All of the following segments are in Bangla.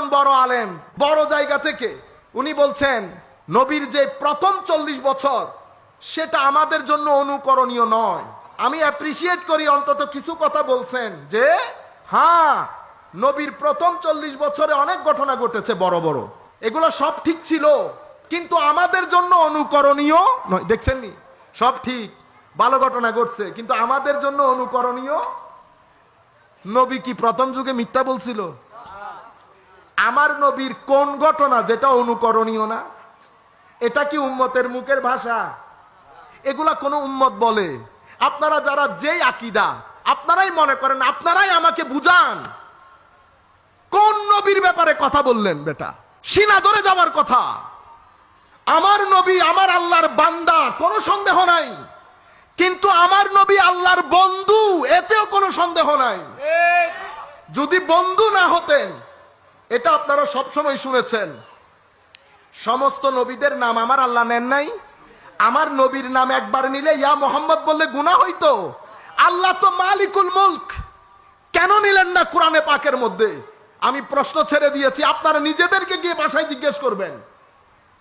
একজন বড় আলেম, বড় জায়গা থেকে উনি বলছেন, নবীর যে প্রথম চল্লিশ বছর, সেটা আমাদের জন্য অনুকরণীয় নয়। আমি অ্যাপ্রিসিয়েট করি, অন্তত কিছু কথা বলছেন যে হ্যাঁ নবীর প্রথম চল্লিশ বছরে অনেক ঘটনা ঘটেছে বড় বড়। এগুলো সব ঠিক ছিল, কিন্তু আমাদের জন্য অনুকরণীয় নয়। দেখছেন নি সব ঠিক, ভালো ঘটনা ঘটছে, কিন্তু আমাদের জন্য অনুকরণীয় নবী কি প্রথম যুগে মিথ্যা বলছিল? আমার নবীর কোন ঘটনা যেটা অনুকরণীয় না? এটা কি উম্মতের মুখের ভাষা? এগুলা কোন উম্মত বলে। আপনারা যারা যেই আকিদা আপনারাই মনে করেন আপনারাই আমাকে বুঝান। কোন নবীর ব্যাপারে কথা বললেন বেটা? সিনা ধরে যাওয়ার কথা। আমার নবী আমার আল্লাহর বান্দা কোনো সন্দেহ নাই। কিন্তু আমার নবী আল্লাহর বন্ধু এতেও কোনো সন্দেহ নাই। যদি বন্ধু না হতেন এটা আপনারা সবসময় শুনেছেন। সমস্ত নবীদের নাম আমার আল্লাহ নেন নাই। আমার নবীর নাম একবার নিলে ইয়া মোহাম্মদ বললে গুণা হইতো। আল্লাহ তো মালিকুল মুলক। কেন নিলেন না কোরআনে পাকের মধ্যে? আমি প্রশ্ন ছেড়ে দিয়েছি, আপনারা নিজেদেরকে গিয়ে বাসায় জিজ্ঞেস করবেন।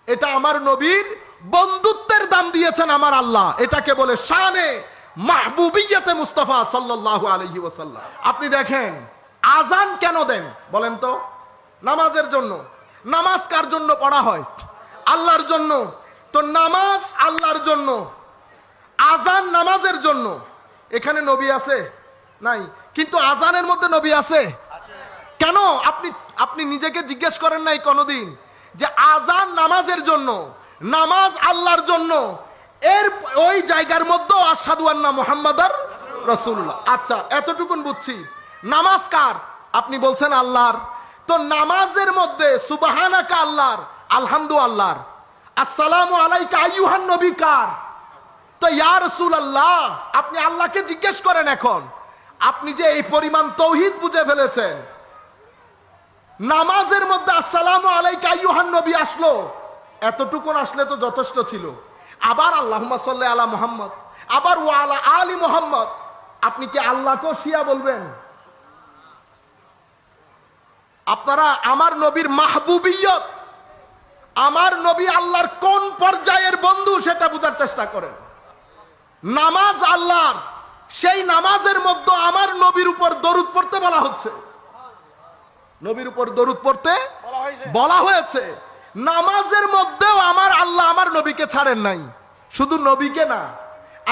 এটা আমার নবীর বন্ধুত্বের দাম দিয়েছেন আমার আল্লাহ। এটাকে বলে শানে মাহবুবিয়াতে মুস্তাফা সাল্লাল্লাহু আলাইহি ওয়াসাল্লাম। আপনি দেখেন আজান কেন দেন? বলেন তো। নামাজের জন্য। নামাজ কার জন্য পড়া হয়? আল্লাহর জন্য। তো নামাজ আল্লাহর জন্য। আজান নামাজের জন্য। এখানে নবী আছে? নাই। কিন্তু আজানের মধ্যে নবী আছে? কেন? আপনি আপনি নিজেকে জিজ্ঞেস করেন নাই কোনোদিন যে আজান নামাজের জন্য, নামাজ আল্লাহর জন্য, এর ওই জায়গার মধ্যে আসাদু আন্না মোহাম্মদার রসুল্লাহ আচ্ছা এতটুকুন বুঝছি। নামাজ কার? আপনি বলছেন আল্লাহর। তো নামাজের মধ্যে সুবাহানাকা আল্লাহর আলহামদু আল্লাহর আসসালামু আলাইকা আইয়ুহান নবী কার? তো ইয়া রসুল আল্লাহ আপনি আল্লাহকে জিজ্ঞেস করেন এখন, আপনি যে এই পরিমাণ তৌহিদ বুঝে ফেলেছেন। নামাজের মধ্যে আসসালামু আলাইকা আইয়ুহান নবী আসলো, এতটুকুন আসলে তো যথেষ্ট ছিল। আবার আল্লাহুম্মা সাল্লি আলা মুহাম্মদ, আবার ওয়ালা আলী মুহাম্মদ। আপনি কি আল্লাহকেও শিয়া বলবেন? আপনারা আমার নবীর মাহবুবিয়ত, আমার নবী আল্লাহর কোন পর্যায়ের বন্ধু সেটা বোঝার চেষ্টা করেন। নামাজ আল্লাহর, সেই নামাজের মধ্যে আমার নবীর উপর দরুদ পড়তে বলা হচ্ছে। নবীর উপর দরুদ পড়তে বলা হয়েছে। নামাজের মধ্যেও আমার আল্লাহ আমার নবীকে ছাড়েন নাই। শুধু নবীকে না,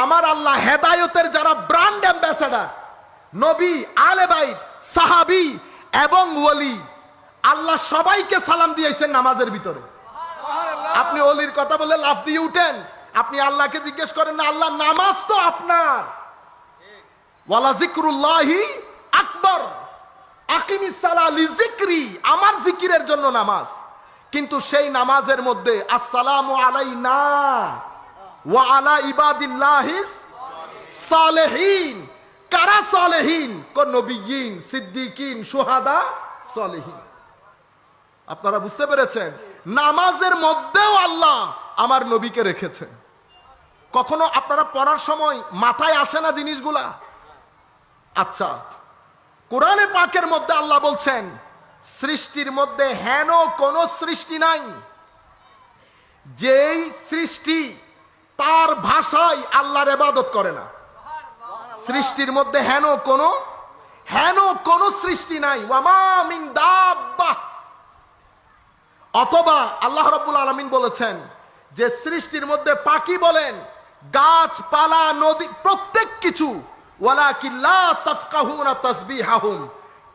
আমার আল্লাহ হেদায়তের যারা ব্র্যান্ড অ্যাম্বাসেডার, নবী, আলে বাইত, সাহাবি এবং ওলি, আল্লাহ সবাইকে সালাম দিয়েছেন নামাজের ভিতরে। আপনি অলির কথা বলে লাভ দিয়ে উঠেন, আপনি আল্লাহকে জিজ্ঞেস করেন, না, আল্লাহ, নামাজ তো আপনার। ওয়ালা জিক্রুল্লাহি আকবর। আকিমিস সালা লিজিক্রি আমার জিকিরের জন্য নামাজ। কিন্তু সেই নামাজের মধ্যে আসসালামু আলাইনা ওয়া আলা ইবাদিল্লাহিস সালেহিন। কারা সলেহীন? কোন নবিয়িন সিদ্দিকিন, সোহাদা সলেহীন। আপনারা বুঝতে পেরেছেন? নামাজের মধ্যেও আল্লাহ আমার নবীকে রেখেছেন। কখনো আপনারা পড়ার সময় মাথায় আসে না জিনিসগুলা? আচ্ছা কোরআনে পাকের মধ্যে আল্লাহ বলছেন, সৃষ্টির মধ্যে হেন কোন সৃষ্টি নাই। যেই সৃষ্টি, তার ভাষায় আল্লাহর এবাদত করে না। সৃষ্টির মধ্যে হেন কোন হেন কোন সৃষ্টি নাই। ওয়ামা মিন দাব্বাহ অথবা আল্লাহ রব্বুল আলমিন বলেছেন যে সৃষ্টির মধ্যে পাখি বলেন, গাছপালা, নদী, প্রত্যেক কিছু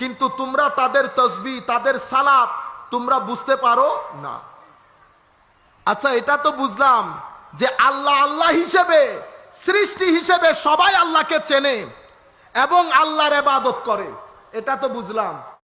কিন্তু তোমরা তাদের তসবি তাদের সালাত তোমরা বুঝতে পারো না। আচ্ছা এটা তো বুঝলাম যে আল্লাহ আল্লাহ হিসেবে সৃষ্টি হিসেবে সবাই আল্লাহকে চেনে এবং আল্লাহর এবাদত করে। এটা তো বুঝলাম।